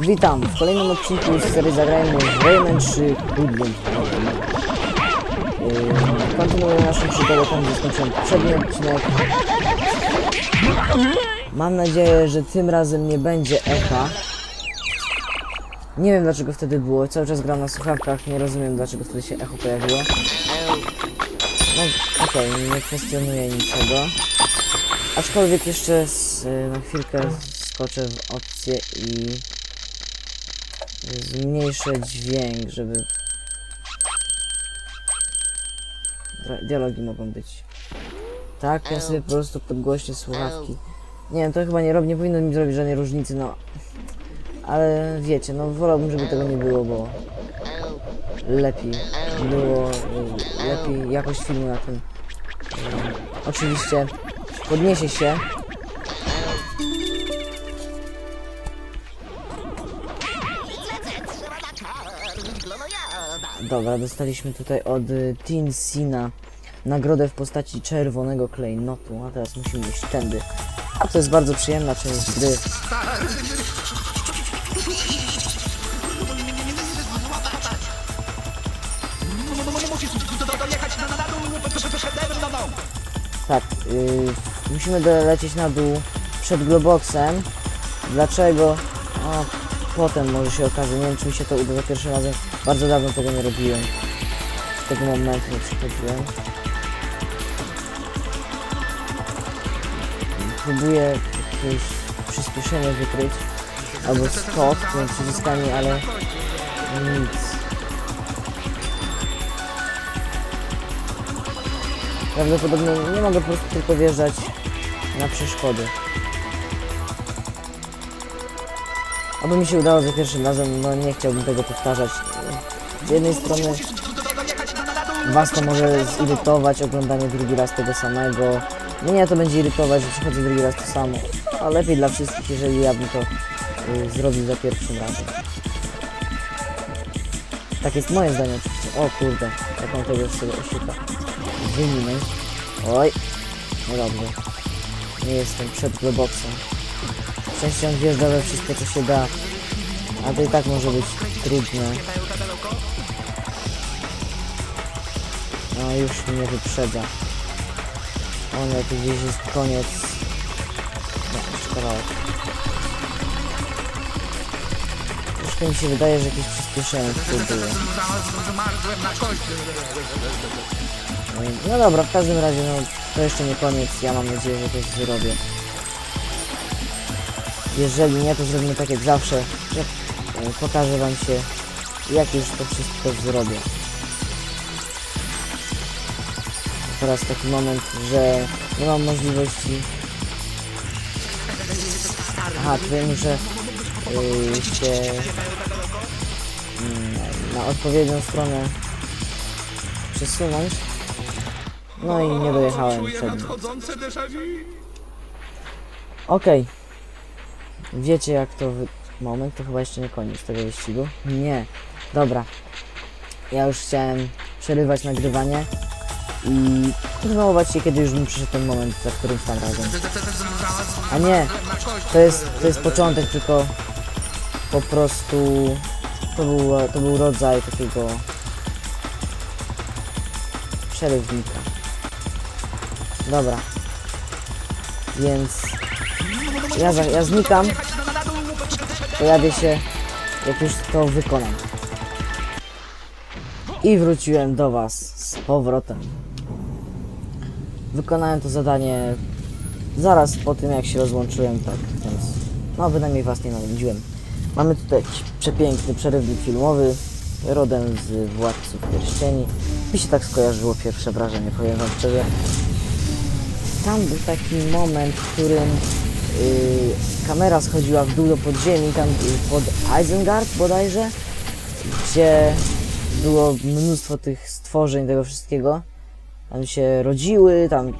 Witam w kolejnym odcinku z serii Zagrajmy w Rayman 3 Hoodlum. Yy, kontynuuję naszą przygodę tam, gdzie skończyłem poprzedni odcinek. Mam nadzieję, że tym razem nie będzie echa. Nie wiem dlaczego wtedy było, cały czas gram na słuchawkach, nie rozumiem dlaczego wtedy się echo pojawiło. No okej, nie kwestionuję niczego. Aczkolwiek jeszcze z, na chwilkę skoczę w opcję i zmniejszę dźwięk, żeby dialogi mogą być. Tak, ja sobie po prostu podgłośnię słuchawki. Nie wiem, to chyba nie robi, nie powinno mi zrobić żadnej różnicy, no. Ale wiecie, no wolałbym, żeby tego nie było, bo lepiej było, lepiej jakość filmu na tym. Oczywiście podniesie się. Dobra, dostaliśmy tutaj od y, Teen Sina nagrodę w postaci czerwonego klejnotu, a teraz musimy iść tędy. A to jest bardzo przyjemna część gry. Tak, yy, musimy dolecieć na dół przed Globoxem. Dlaczego? O, potem może się okaże. Nie wiem, czy mi się to uda za pierwszym razem. Bardzo dawno tego nie robiłem. Z tego momentu nie przychodziłem. Próbuję jakieś przyspieszenie wykryć. Albo skok tymi przyciskami, ale nic. Prawdopodobnie nie mogę po prostu tylko wjeżdżać na przeszkody. Aby mi się udało za pierwszym razem, no nie chciałbym tego powtarzać. Z jednej strony Was to może zirytować, oglądanie drugi raz tego samego. Mnie to będzie irytować, że przychodzę drugi raz to samo. A lepiej dla wszystkich, jeżeli ja bym to y, zrobił za pierwszym razem. Tak jest moje zdanie oczywiście. O kurde, jak mam tego sobie oszuka. Wyminąć. Oj, no dobrze. Nie jestem przed Globoxem. Szczęście on wjeżdża we wszystko co się da. A to i tak może być trudne. No już mnie wyprzedza. On jak gdzieś jest koniec. No, jeszcze kawałek. Troszkę mi się wydaje, że jakieś przyspieszenie tutaj było. No dobra, w każdym razie, no to jeszcze nie koniec. Ja mam nadzieję, że to zrobię. Jeżeli nie, to zrobimy tak jak zawsze, e, pokażę wam się, jak już to wszystko zrobię. Teraz taki moment, że nie mam możliwości. Aha, tutaj muszę yy, się mm, na odpowiednią stronę przesunąć. No i nie dojechałem vu. Okej. Wiecie jak to wy... Moment, to chyba jeszcze nie koniec tego wyścigu. Nie. Dobra. Ja już chciałem przerywać nagrywanie i kontynuować się, kiedy już mi przyszedł ten moment, za którym tam razem. A nie, to jest, to jest początek, tylko po prostu to był, to był rodzaj takiego przerywnika. Dobra. Więc ja, ja znikam. Pojawię się, jak już to wykonam. I wróciłem do Was z powrotem. Wykonałem to zadanie zaraz po tym, jak się rozłączyłem, tak więc no bynajmniej Was nie nawiedziłem. Mamy tutaj przepiękny przerywnik filmowy, rodem z Władców Pierścieni. Mi się tak skojarzyło pierwsze wrażenie, powiem Wam szczerze. Tam był taki moment, w którym yy, kamera schodziła w dół do podziemi, tam yy, pod Isengard bodajże, gdzie było mnóstwo tych stworzeń, tego wszystkiego. Tam się rodziły, tam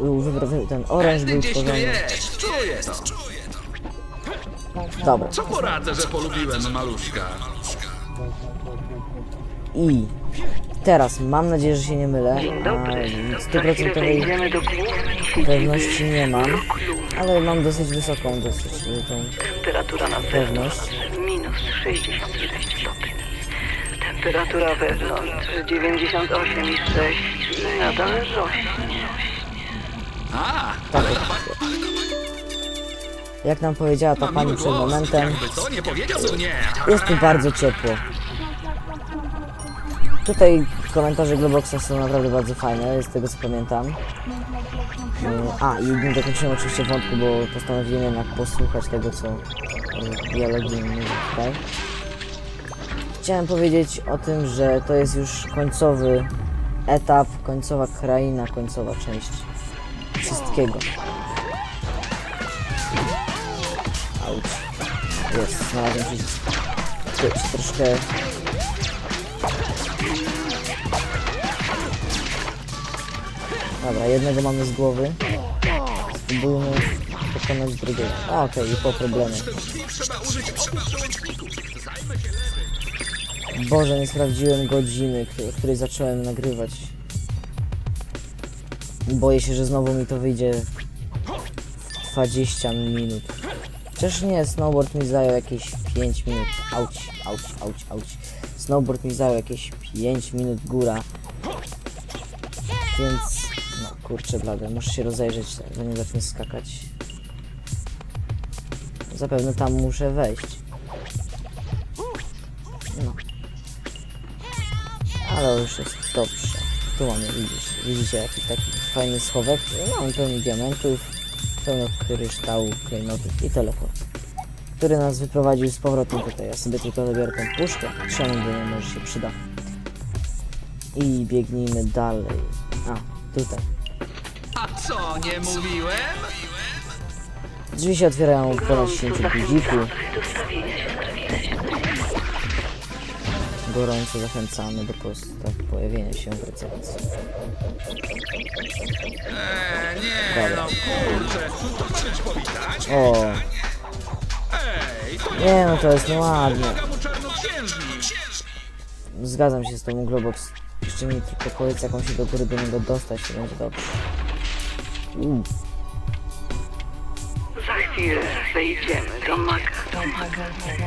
był ten oręż był Gdzieś tu stworzony. jest, czuję to. Dobra. Co poradzę, że polubiłem maluszka? I teraz mam nadzieję, że się nie mylę. Dzień dobry. a Za chwilę Stuprocentowej wejdziemy do głównej pewności nie mam, ale mam dosyć wysoką, dosyć y, tą Temperatura na Pewność. zewnątrz minus 66 stopni. Temperatura wewnątrz 98,6 i nadal rośnie. A, Tak, jak nam powiedziała ta pani przed momentem, Jakby co, nie powiedział mnie. jest tu bardzo ciepło. Tutaj komentarze Globoxa są naprawdę bardzo fajne, z tego co pamiętam. A, i nie dokończyłem oczywiście wątku, bo postanowiłem jednak posłuchać tego, co yy, dialogi mówi tutaj. Chciałem powiedzieć o tym, że to jest już końcowy etap, końcowa kraina, końcowa część wszystkiego. Auć. Jest, znalazłem. Kurczę, troszkę... Dobra, jednego mamy z głowy. Spróbujmy pokonać drugiego. A, Okej, i po problemie. Boże, nie sprawdziłem godziny, o której zacząłem nagrywać. Boję się, że znowu mi to wyjdzie w 20 minut. Chociaż nie, snowboard mi zajął jakieś 5 minut. Auć, auć, auć, auć. Snowboard mi zajął jakieś 5 minut góra. Więc, no kurczę blade, muszę się rozejrzeć, zanim zacznę skakać. Zapewne tam muszę wejść. No. Ale już jest dobrze. Tu mamy, widzisz, widzicie jakiś taki fajny schowek. Mamy pełny diamentów, pełno kryształów, klejnotów i teleport. Który nas wyprowadził z powrotem tutaj. Ja sobie tylko zabiorę tą puszkę. Czemu by nie może się przyda. I biegnijmy dalej. A, tutaj. A co, nie mówiłem? Drzwi się otwierają po zachęcam guziku. Gorąco zachęcamy do post- tak, pojawienia się w recepcji. Eee, nie, Dobra. no kurczę. To być powitać? O, Ej, to nie no to jest nieładne. pomaga mu czarnoksiężnik. Zgadzam się z tą Globox. Jeszcze mi tylko powiedz jak on się do góry do niego dostać, to będzie dobrze. Uuu, Za chwilę wejdziemy do magazynu.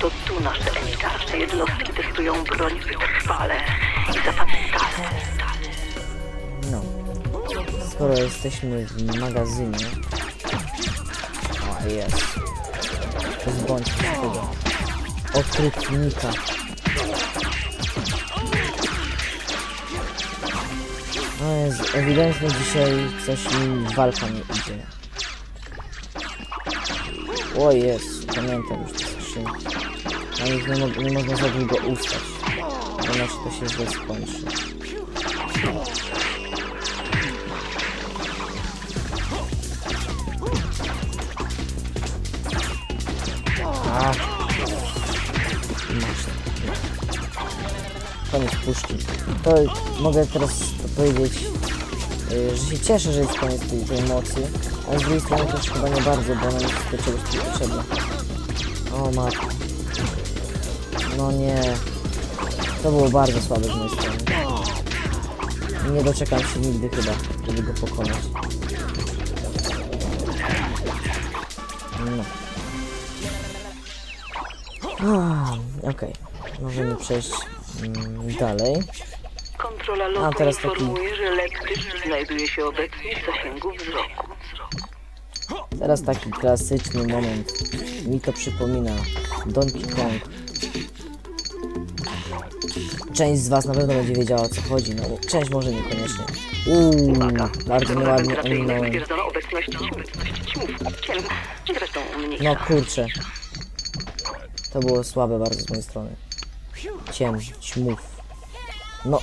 To tu nasze elitarne jednostki testują broń wytrwale i zapamiętale. no. Skoro jesteśmy w magazynie... O, jest. Pozbądźmy się tego okrutnika. No jest, ewidentnie dzisiaj coś mi walka nie idzie. O jest, pamiętam już te skrzynki. Nich nie, mo- nie można za długo ustać. bo Inaczej to się źle skończy. A. Koniec puszki. To mogę teraz powiedzieć, y, że się cieszę, że jest koniec tej, tej mocy, ale z drugiej strony też chyba nie bardzo, bo ona jest do czegoś potrzebna. O matko. No nie. To było bardzo słabe z mojej strony. Nie doczekam się nigdy chyba, żeby go pokonać. No. Okej, możemy przejść mm, dalej. Kontrola lotu A, teraz taki- informuje, że znajduje się obecnie w zasięgu wzroku. Teraz taki klasyczny moment. Mi to przypomina Donkey Kong. Część z was na pewno będzie wiedziała o co chodzi, no bo część może niekoniecznie. Uuu, bardzo nieładnie ominąłem. No kurczę. To było słabe bardzo z mojej strony. Ciem, ćmów. No.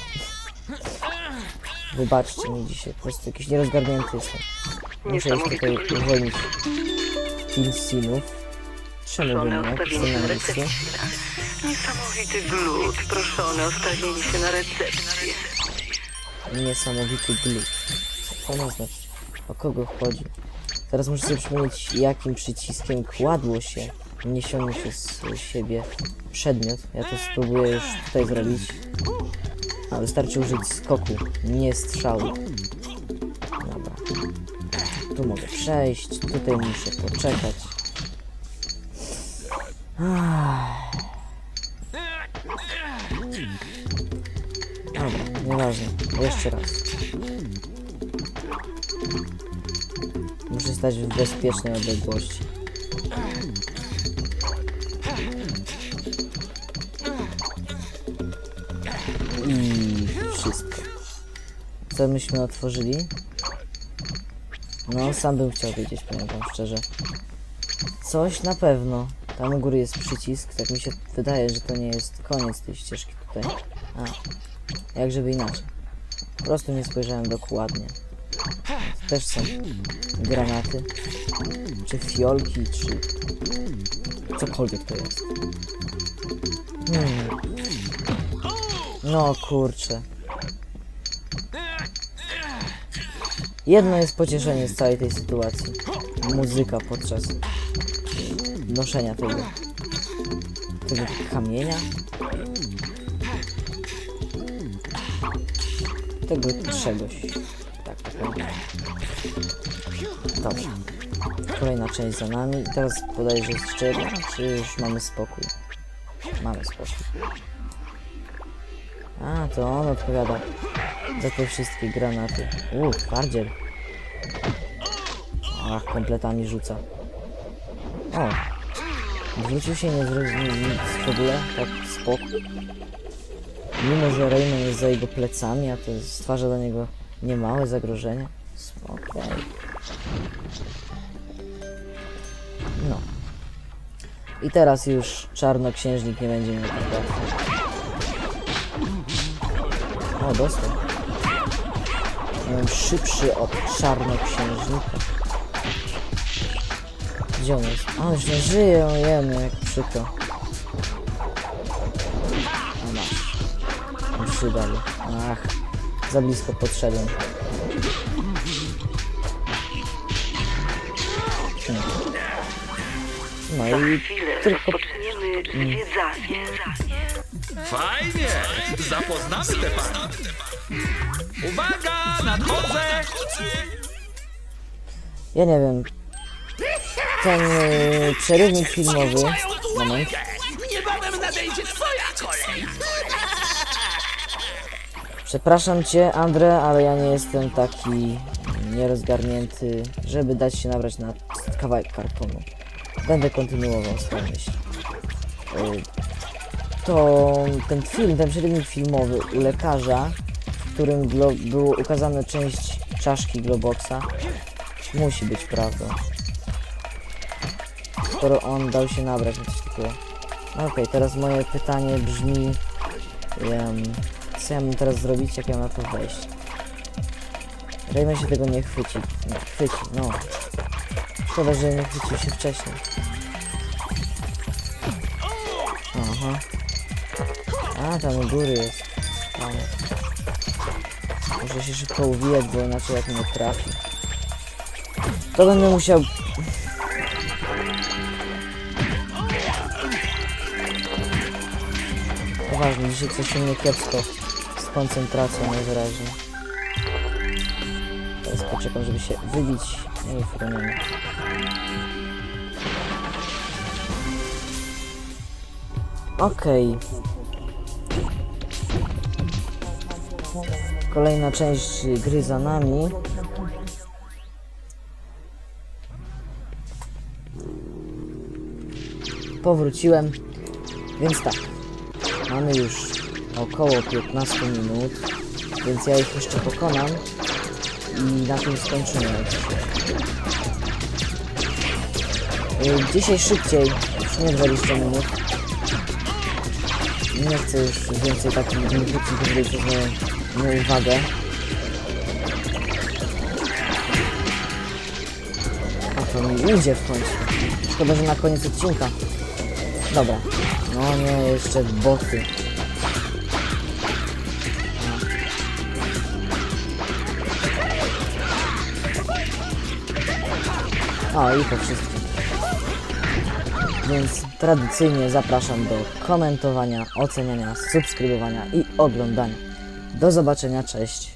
Wybaczcie mi dzisiaj, po prostu jakiś nierozgarnięty jestem. Muszę już tutaj uwolnić Pilsinów. Czemu by Proszone o nie? się na. Niesamowity glut. Proszone o stawienie się na recepcję. Niesamowity glut. Co to ma znaczyć? O kogo chodzi? Teraz muszę sobie przypomnieć, jakim przyciskiem kładło się niesiony się z siebie przedmiot. Ja to spróbuję już tutaj zrobić. A, wystarczy użyć skoku, nie strzału. Dobra. Tu mogę przejść, tutaj muszę poczekać. Nieważne. Jeszcze raz. Muszę stać w bezpiecznej odległości. I wszystko. Co myśmy otworzyli? No, sam bym chciał wiedzieć, wam szczerze. Coś na pewno. Tam u góry jest przycisk, tak mi się wydaje, że to nie jest koniec tej ścieżki tutaj. A, jak żeby inaczej. Po prostu nie spojrzałem dokładnie. Też są granaty, czy fiolki, czy cokolwiek to jest. Hmm. No kurczę. Jedno jest pocieszenie z całej tej sytuacji. Muzyka podczas noszenia tego, tego kamienia. Tego czegoś. Tak, tak. tak. Dobrze. Kolejna część za nami. I teraz bodajże jest jeszcze czy już mamy spokój? Mamy spokój. A, to on odpowiada za te wszystkie granaty. Uuu, twardziel. Ach, kompletami rzuca. O! Zwrócił się nie zrobił nic w ogóle, tak spokój. Mimo, że Rayman jest za jego plecami, a to stwarza dla niego niemałe zagrożenie. Okej. No. I teraz już czarnoksiężnik nie będzie miał tak łatwo. O, dostał. Byłem szybszy od czarnoksiężnika. Gdzie on jest? A, on już nie żyje, ojemy, jak przykro. Przydali. Ach, za blisko podszedłem. Hmm. No i tylko zwiedzanie. Fajnie! Zapoznamy te panie. Uwaga, nadchodzę! Ja nie wiem. Ten y, przerywnik filmowy. Moment. Niebawem nadejdzie twoja kolej! Przepraszam cię, Andre, ale ja nie jestem taki nierozgarnięty, żeby dać się nabrać na kawałek kartonu. Będę kontynuował swoją myśl. Y, To ten film, ten przerywnik filmowy u lekarza, w którym było ukazana część czaszki Globoxa, musi być prawdą. Skoro on dał się nabrać na coś takiego. No Okej, teraz moje pytanie brzmi... em, co ja mam teraz zrobić, jak ja mam na to wejść? Rayman się tego nie chwyci. Nie, chwyci, no. Szkoda, że nie chwycił się wcześniej. Aha. A, tam u góry jest. Tam. Muszę się szybko uwijać, bo inaczej jak mnie trafi. To będę musiał... Poważnie, dzisiaj coś u mnie kiepsko z koncentracją najwyraźniej. Teraz poczekam, żeby się wybić. No. Okej. Kolejna część gry za nami. Powróciłem. Więc tak. Mamy już około 15 minut, więc ja ich jeszcze pokonam i na tym skończymy. Y, Dzisiaj szybciej, już nie 20 minut. Nie chcę już więcej takich dni wrócić przez moją nieuwagę. A to mi idzie w końcu. Szkoda, że na koniec odcinka. Dobra. No nie, jeszcze boty. O, i po wszystkim. Więc tradycyjnie zapraszam do komentowania, oceniania, subskrybowania i oglądania. Do zobaczenia, cześć.